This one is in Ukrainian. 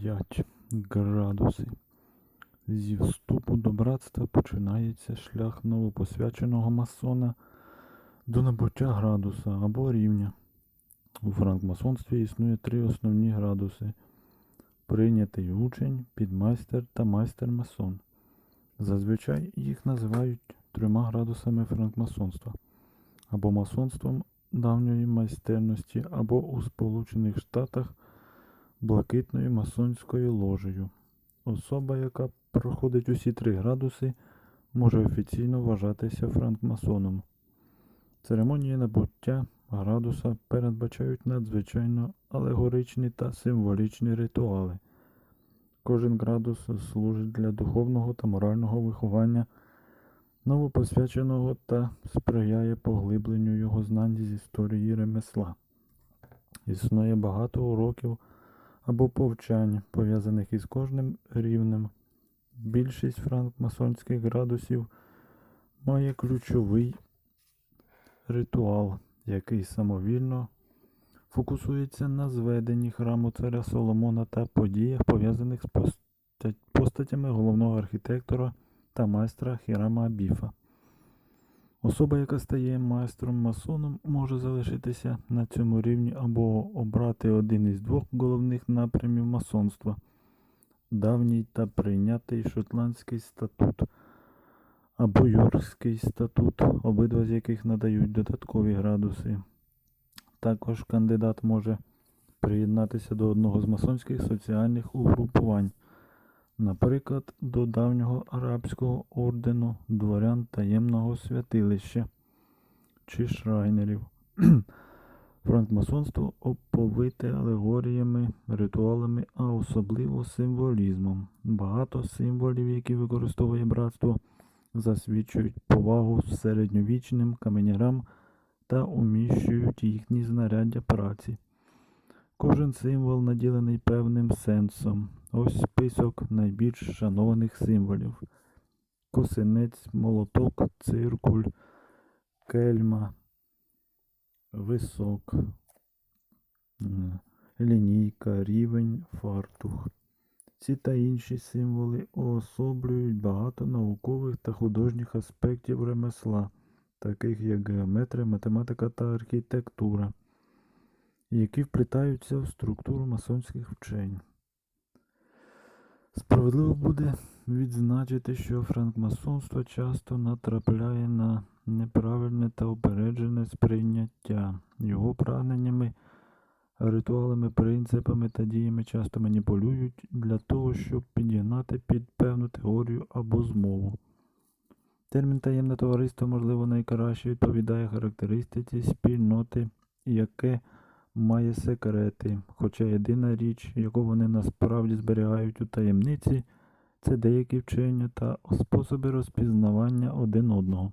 5 градуси. Зі вступу до братства починається шлях новопосвяченого масона до набуття градуса або рівня. У франкмасонстві існує три основні градуси: прийнятий учень, підмайстер та майстер-масон. Зазвичай їх називають трьома градусами франкмасонства або масонством давньої майстерності, або у Сполучених Штатах блакитною масонською ложею. Особа, яка проходить усі три градуси, може офіційно вважатися франкмасоном. Церемонії набуття градуса передбачають надзвичайно алегоричні та символічні ритуали. Кожен градус служить для духовного та морального виховання новопосвяченого та сприяє поглибленню його знань з історії ремесла. Існує багато уроків або повчань, пов'язаних із кожним рівнем. Більшість франкмасонських градусів має ключовий ритуал, який самовільно фокусується на зведенні храму царя Соломона та подіях, пов'язаних з постатями головного архітектора та майстра Хірама Абіфа. Особа, яка стає майстром-масоном, може залишитися на цьому рівні або обрати один із двох головних напрямів масонства давній та прийнятий шотландський статут або Йоркський статут, обидва з яких надають додаткові градуси. Також кандидат може приєднатися до одного з масонських соціальних угрупувань, наприклад, до давнього арабського ордену дворян таємного святилища чи шрайнерів. Франкмасонство оповите алегоріями, ритуалами, а особливо символізмом. Багато символів, які використовує братство, засвідчують повагу середньовічним каменярам та уміщують їхні знаряддя праці. Кожен символ наділений певним сенсом. Ось список найбільш шанованих символів: косинець, молоток, циркуль, кельма, висок, лінійка, рівень, фартух. Ці та інші символи уособлюють багато наукових та художніх аспектів ремесла, таких як геометрія, математика та архітектура, які вплітаються в структуру масонських вчень. Справедливо буде відзначити, що франкмасонство часто натрапляє на неправильне та упереджене сприйняття його прагненнями, ритуалами, принципами та діями часто маніпулюють для того, щоб підігнати під певну теорію або змову. Термін таємне товариство, можливо, найкраще відповідає характеристиці спільноти, яке має секрети, хоча єдина річ, яку вони насправді зберігають у таємниці, це деякі вчення та способи розпізнавання один одного.